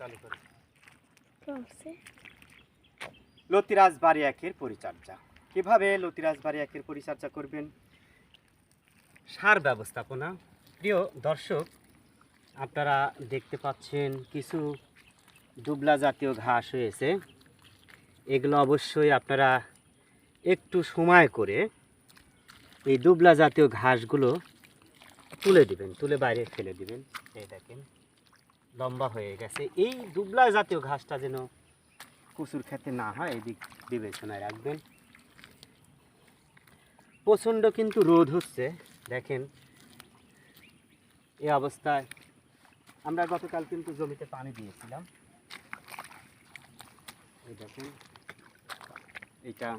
চালু করে। লতিরাজ বাড়ি একের পরিচর্যা। কীভাবে লতিরাজ বাড়ি একের পরিচর্যা করবেন? সার ব্যবস্থাপনা। প্রিয় দর্শক আপনারা দেখতে পাচ্ছেন কিছু দুবলা জাতীয় ঘাস হয়েছে। এগুলো অবশ্যই আপনারা একটু সময় করে এই দুবলা জাতীয় ঘাসগুলো তুলে দিবেন তুলে বাইরে ফেলে দিবেন। এই দেখেন। লম্বা হয়ে গেছে। এই দুবলা জাতীয় ঘাসটা যেন কচুর খেতে না হয়, এদিক বিবেচনায় রাখবেন। প্রচণ্ড কিন্তু রোদ হচ্ছে, দেখেন। এ অবস্থায় আমরা গতকাল কিন্তু জমিতে পানি দিয়েছিলাম। এই দেখেন, এটা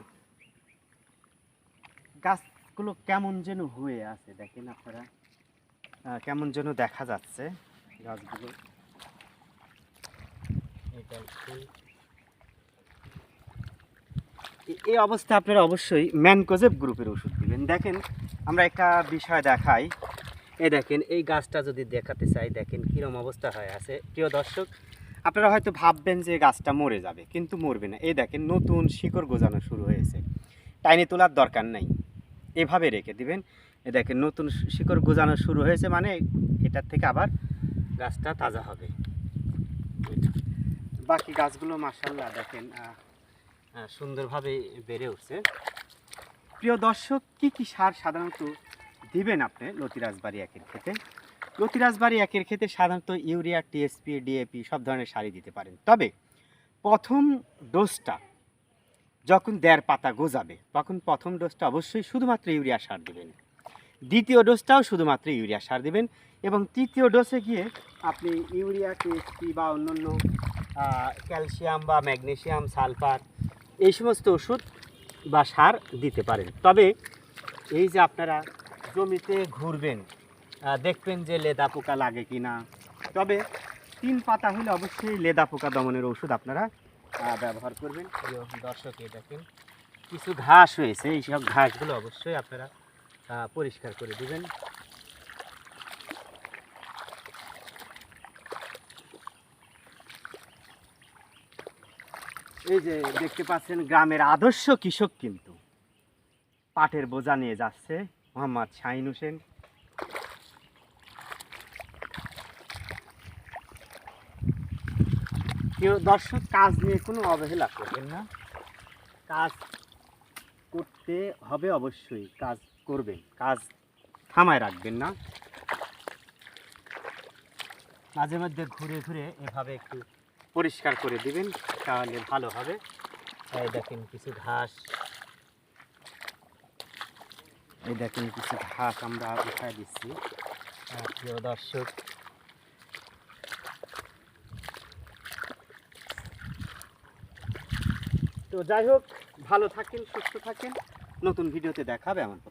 গাছগুলো কেমন যেন হয়ে আছে, দেখেন আপনারা। কেমন যেন দেখা যাচ্ছে গাছগুলো। এই অবস্থা আপনারা অবশ্যই ম্যানকোজেব গ্রুপের ওষুধ দিবেন। দেখেন, আমরা একটা বিষয় দেখাই। এই দেখেন, এই গাছটা যদি দেখাতে চাই, দেখেন কীরকম অবস্থা হয়ে আছে। প্রিয় দর্শক, আপনারা হয়তো ভাববেন যে গাছটা মরে যাবে, কিন্তু মরবে না। এই দেখেন, নতুন শিকড় গোজানো শুরু হয়েছে। টাইনি তোলার দরকার নাই। এভাবে রেখে দিবেন। এ দেখেন, নতুন শিকড় গোজানো শুরু হয়েছে মানে এটার থেকে আবার গাছটা তাজা হবে। বাকি গাছগুলো মাসাল্লাহ দেখেন সুন্দরভাবে বেড়ে উঠছে। প্রিয় দর্শক, কি কি সার সাধারণত দিবেন আপনি লতিরাজবাড়ি একের ক্ষেতে? লতিরাজবাড়ি একের ক্ষেতে সাধারণত ইউরিয়া, টিএসপি, ডিএপি সব ধরনের সারই দিতে পারেন। তবে প্রথম ডোজটা যখন দেড় পাতা গোজাবে, তখন প্রথম ডোজটা অবশ্যই শুধুমাত্র ইউরিয়া সার দেবেন। দ্বিতীয় ডোজটাও শুধুমাত্র ইউরিয়া সার দেবেন এবং তৃতীয় ডোজে গিয়ে আপনি ইউরিয়া, টিএসপি বা অন্যান্য ক্যালসিয়াম বা ম্যাগনেশিয়াম সালফার এই সমস্ত ওষুধ বা সার দিতে পারেন। তবে এই যে আপনারা জমিতে ঘুরবেন দেখবেন যে লেদা পোকা লাগে কি না, তবে তিন পাতা হলে অবশ্যই লেদা পোকা দমনের ওষুধ আপনারা ব্যবহার করবেন। প্রিয় দর্শক, এই দেখেন কিছু ঘাস হয়েছে এই সব ঘাসগুলো অবশ্যই আপনারা পরিষ্কার করে দিবেন। এই যে দেখতে পাচ্ছেন, গ্রামের আদর্শ কৃষক কিন্তু। পাটের বোঝা নিয়ে যাচ্ছে মোহাম্মদ শাহিন হোসেন। কেউ দর্শক, কাজ নিয়ে কোনো অবহেলা করবেন না। কাজ করতে হবে অবশ্যই, কাজ করবেন। কাজ থামায় রাখবেন না। মাঝে মধ্যে ঘুরে ঘুরে এভাবে একটু পরিষ্কার করে দিবেন, তাহলে ভালো হবে। এই দেখেন কিছু ঘাস। এই দেখেন কিছু ঘাস আমরা উঠায় দিচ্ছি। প্রিয় দর্শক। তো যাই হোক, ভালো থাকেন, সুস্থ থাকেন। নতুন ভিডিওতে দেখাবে কথা